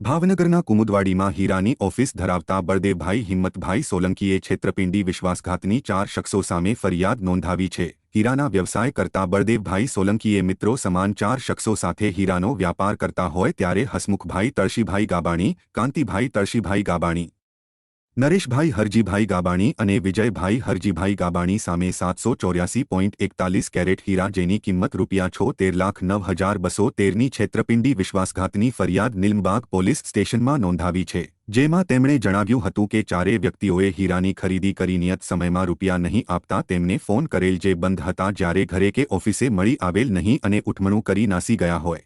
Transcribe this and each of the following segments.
ભાવનગરના કુમુદવાડીમાં હીરાની ઓફિસ ધરાવતા બળદેવભાઈ, હિંમતભાઈ સોલંકીએ છેત્રપિંડી, વિશ્વાસઘાતની ચાર શખ્સો સામે ફરિયાદ નોંધાવી છે. હીરાના વ્યવસાય કરતા બળદેવભાઈ સોલંકીએ મિત્રો સમાન ચાર શખ્સો સાથે હીરાનો વ્યાપાર કરતા હોય ત્યારે હસમુખભાઈ, તળશીભાઈ ગાબાણી, કાંતિભાઈ, તળશીભાઈ ગાબાણી નરેશભાઈ હરજીભાઈ ગાબાણી અને વિજયભાઈ હરજીભાઈ ગાબાણી સામે સાતસો ચોર્યાસી પોઈન્ટ એકતાલીસ કેરેટ હીરા જેની કિંમત રૂપિયા છો તેર લાખ નવ હજાર બસો તેરની છેતરપિંડી વિશ્વાસઘાતની ફરિયાદ નિલમબાગ પોલીસ સ્ટેશનમાં નોંધાવી છે. જેમાં તેમણે જણાવ્યું હતું કે ચારેય વ્યક્તિઓએ હીરાની ખરીદી કરી નિયત સમયમાં રૂપિયા નહીં આપતા તેમને ફોન કરેલ જે બંધ હતા જ્યારે ઘરે કે ઓફિસે મળી આવેલ નહીં અને ઉઠમણું કરી નાસી ગયા હોય.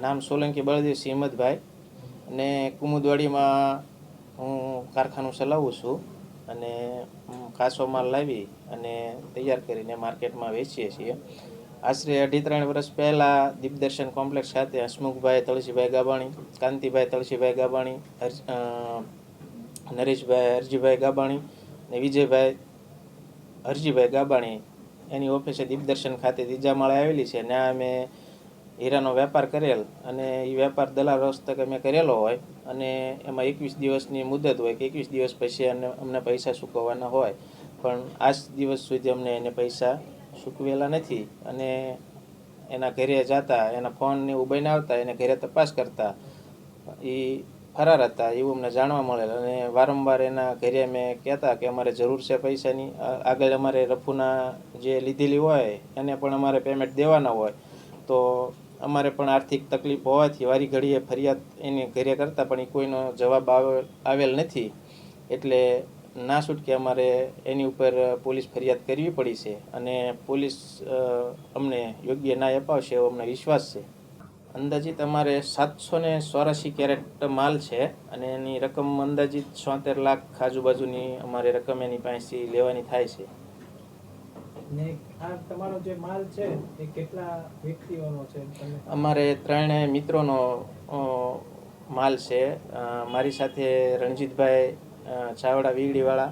નામ સોલંકી બળદેવ સિંહમદભાઈ અને કુમુદવાડીમાં હું કારખાનું ચલાવું છું અને કાચો માલ લાવી અને તૈયાર કરીને માર્કેટમાં વેચીએ છીએ. આશરે અઢી ત્રણ વર્ષ પહેલાં દીપદર્શન કોમ્પ્લેક્ષ ખાતે હસમુખભાઈ, તળસીભાઈ ગાબાણી, કાંતિભાઈ, તળસીભાઈ ગાબાણી નરેશભાઈ, હરજીભાઈ ગાબાણી ને વિજયભાઈ, હરજીભાઈ ગાબાણી એની ઓફિસે દીપદર્શન ખાતે ત્રીજા માળે આવેલી છે. ને અમે હીરાનો વેપાર કરેલ અને એ વેપાર દલાલ હસ્તકે મેં કરેલો હોય અને એમાં એકવીસ દિવસની મુદત હોય કે એકવીસ દિવસ પછી અમને પૈસા ચૂકવવાના હોય. પણ આજ દિવસ સુધી અમને એને પૈસા ચૂકવેલા નથી અને એના ઘરે જતા, એના ફોનને એવું બનાવતા, એને ઘરે તપાસ કરતા એ ફરાર હતા એવું અમને જાણવા મળેલ. અને વારંવાર એના ઘરે અમે કહેતા કે અમારે જરૂર છે પૈસાની આગળ અમારે રફુના જે લીધેલી હોય એને પણ અમારે પેમેન્ટ દેવાના હોય. તો અમારે પણ આર્થિક તકલીફ હોવાથી વારી ઘડીએ ફરિયાદ એની ઘરે કરતાં પણ એ કોઈનો જવાબ આવે, આવેલ નથી. એટલે ના છૂટકે અમારે એની ઉપર પોલીસ ફરિયાદ કરવી પડી છે અને પોલીસ અમને યોગ્ય ન્યાય અપાવશે એવો અમને વિશ્વાસ છે. અંદાજિત અમારે સાતસો ને ચોરાશી કેરેટ માલ છે અને એની રકમ અંદાજિત છોતેર લાખ આજુબાજુની અમારે રકમ એની પાસેથી લેવાની થાય છે. તમારો જે માલ છે અમારે ત્રણેય મિત્રોનો માલ છે. મારી સાથે રણજીતભાઈ ચાવડા વીગડીવાળા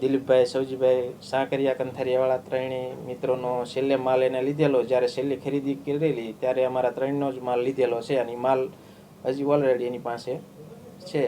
દિલીપભાઈ સૌજીભાઈ સાંકરિયા કંથારિયાવાળા ત્રણેય મિત્રોનો છેલ્લે માલ એને લીધેલો. જ્યારે છેલ્લી ખરીદી કરેલી, ત્યારે અમારા ત્રણનો જ માલ લીધેલો છે અને માલ હજી ઓલરેડી એની પાસે છે.